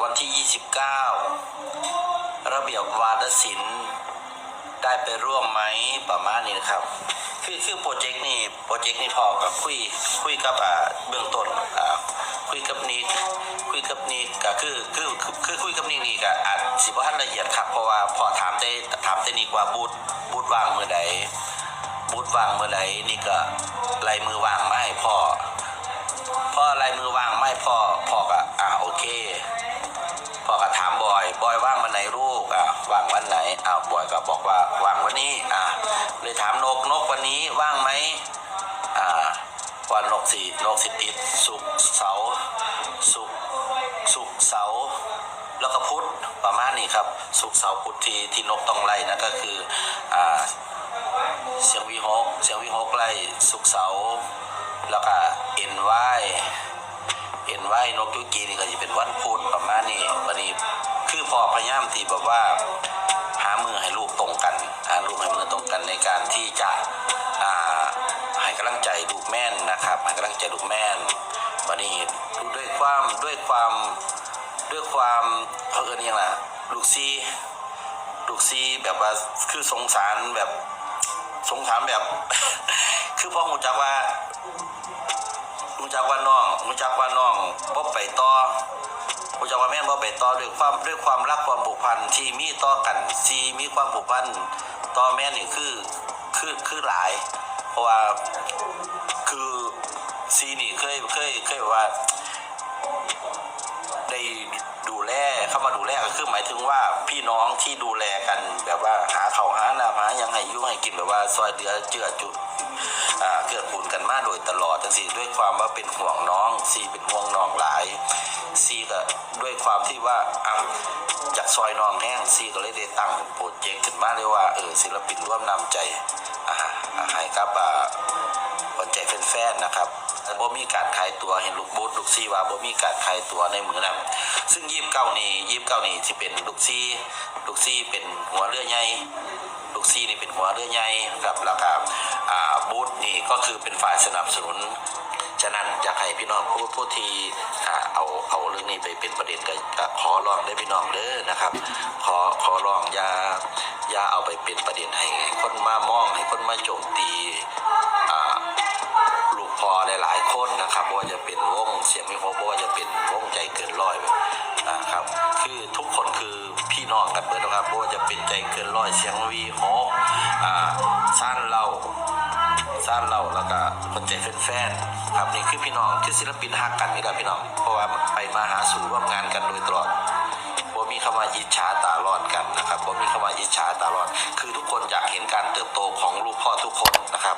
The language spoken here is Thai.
วันที่ 29 ระเบียบวาทศิลป์ได้ไปร่วมไหมประมาณนี้นะครับ คือคือโปรเจกต์นี้โปรเจกต์นี้พอกับคุยคุยกับอ่าเบื้องต้นคุยกับนิกคุยกับนิกก็คือคือคือคุยกับนิกนี่ก็อาจสิบ่ทันละเอียดครับเพราะว่าพอถามได้ถามได้นิกว่าบูธบูธวางเมื้อใดบูธวางเมื้อใดนี่ก็ลายมือวาง บอก็บอกว่าว่างวันนี้อะเลยถามนกนกวันนี้ว่างไหมอ่าวันนกสี่นกสิติดสุกเสาสุกสุกเสาแล้วก็พุธประมาณนี้ครับ สุกเสาพุธที่ที่นกต้องไล่นะก็คืออ่าเสียงวีฮกเสียงวีฮกไล่สุกเสาแล้วก็เอ็นไวเอ็นไวนกยุกีนี่ก็จะเป็นวันพุธประมาณนี้วันนี้คือพอพยายามที่แบบว่า ที่จะอ่าให้กำลังใจลูกแม่นนะครับให้กำลังใจลูกแม่นวันนี้ด้วยความด้วยความด้วยความเพราะเอิญยังล่ะลูกซีลูกซีแบบว่าคือสงสารแบบสงสารแบบ คือพ่อหูจักว่าหูจักว่าน้องหูจักว่าน้องบ่ไปต่อหูจักว่าแม่นบ่ไปต่อด้วยความด้วยความรักความผูกพันที่มีต่อกันที่มีความผูกพันต่อแม่นี่คือ คือคือหลาย เพราะว่าคือซีนี่เคยเคยเคยแบบว่าได้ดูแลเข้ามาดูแลก็คือหมายถึงว่าพี่น้องที่ดูแลกันแบบว่าหาเขาวหาหน้ำหายังให้ยุ่งให้กินแบบว่าซอยเดือเจือจุดเกื้อกูลกันมาโดยตลอดทั้งสี่ด้วยความว่าเป็นห่วงน้องซีเป็นห่วงน้องหลายซีก็ด้วยความที่ว่าอะากซอยน้องแห้งซีก็เลยได้ตั้งโปรเจกต์ขึ้นมาเลยว่าเออศิลปินร่วมนำใจอ่าให้กับอ่าคนใจแฟนๆนะครับแต่บ่มีการขายตัวเห็นลูกบูธลูกซีว่าบ่มีการขายตัวในมือนั้นซึ่งยีบเก้านี่ยีบเก้านี่ที่เป็นลูกซีลูกซีเป็นหัวเรือใหญ่ลูกซีนี่เป็นหัวเรือใหญ่ครับแล้วก็อ่าบูธนี่ก็คือเป็นฝ่ายสนับสนุน ฉะนั้นอยากให้พี่น้องผู้ผู้ที่เอาเอาเรื่องนี้ไปเป็นประเด็นก็ก็ขอร้องได้พี่น้องเด้อนะครับ ขอขอร้องอย่าอย่าเอาไปเป็นประเด็นให้คนมามองให้คนมาโจมตี แล้วก็คนใจแฟนๆครับนี่คือพี่น้องที่ศิลปินฮักกันนี่แหละพี่น้องเพราะว่าไปมาหาสู่ร่วมงานกันโดยตลอดบ่มีคำว่าอิจฉาตารอดกันนะครับบ่มีคำว่าอิจฉาตารอด คือทุกคนอยากเห็นการเติบโตของลูกพ่อทุกคนนะครับ